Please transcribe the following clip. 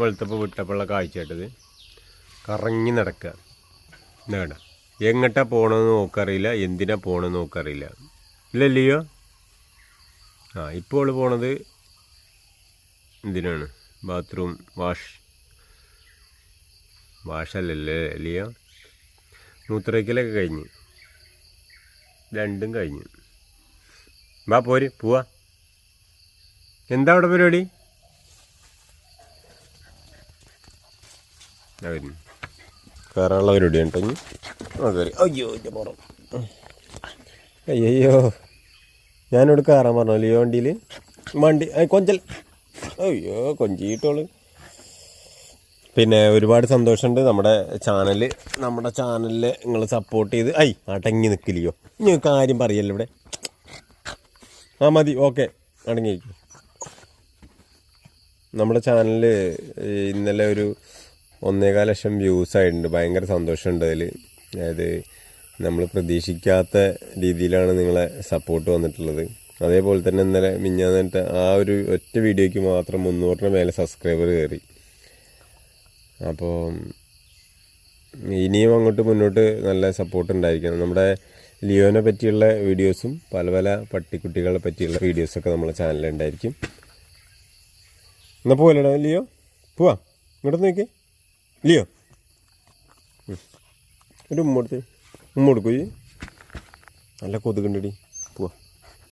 വെളുത്തപ്പോൾ വിട്ടപ്പോഴുള്ള കാഴ്ചയായിട്ടത് കറങ്ങി നടക്കുക. കണ്ട എങ്ങട്ടാ പോകണമെന്ന് നോക്കറിയില്ല. എന്തിനാ പോകണമെന്ന് നോക്കറിയില്ല. ഇല്ലല്ലയോ ആ ഇപ്പോൾ പോണത് എന്തിനാണ്? Bathroom wash. വാഷല്ലല്ലേ ലിയോ മൂത്രയ്ക്കലൊക്കെ കഴിഞ്ഞ്. രണ്ടും കഴിഞ്ഞു. വാ പോര് പോവാ. എന്താ അവിടെ പരിപാടി? വരുന്നു കയറാനുള്ള പരിപാടി കേട്ടോ അയ്യോ എന്റെ അയ്യോ ഞാനിവിടെ കയറാൻ പറഞ്ഞു ലിയോ വണ്ടിയിൽ വണ്ടി. കൊഞ്ചൽ. അയ്യോ കൊഞ്ചിട്ടോൾ പിന്നെ ഒരുപാട് സന്തോഷമുണ്ട്. നമ്മുടെ ചാനൽ നമ്മുടെ ചാനലിൽ നിങ്ങൾ സപ്പോർട്ട് ചെയ്ത്. ഐ അടങ്ങി നിൽക്കില്ലയോ ഇനി കാര്യം പറയല്ലോ ഇവിടെ. ആ മതി. ഓക്കെ. അടങ്ങിയിരിക്കും. നമ്മുടെ ചാനലിൽ ഇന്നലെ ഒരു ഒന്നേകാൽ ലക്ഷം വ്യൂസ് ആയിട്ടുണ്ട്. ഭയങ്കര സന്തോഷമുണ്ട് അതിൽ അതായത് നമ്മൾ പ്രതീക്ഷിക്കാത്ത രീതിയിലാണ് നിങ്ങളെ സപ്പോർട്ട് വന്നിട്ടുള്ളത്. അതേപോലെ തന്നെ ഇന്നലെ മിഞ്ഞാന്നിട്ട് ആ ഒരു ഒറ്റ വീഡിയോയ്ക്ക് മാത്രം മുന്നൂറിന് മേലെ സബ്സ്ക്രൈബർ കയറി അപ്പോൾ ഇനിയും അങ്ങോട്ട് മുന്നോട്ട് നല്ല സപ്പോർട്ട് ഉണ്ടായിരിക്കണം. നമ്മുടെ ലിയോനെ പറ്റിയുള്ള വീഡിയോസും പല പല പട്ടിക്കുട്ടികളെ പറ്റിയുള്ള വീഡിയോസൊക്കെ നമ്മുടെ ചാനലിൽ ഉണ്ടായിരിക്കും. എന്നാൽ പോവല്ലടാ ലിയോ? പോവാ. ഇങ്ങോട്ട് നോക്കി. ലിയോ ഉം. ഒരു ഉമ്മ ഉമ്മ കൊടുക്കൂ ഈ നല്ല കൊതുകുണ്ടടി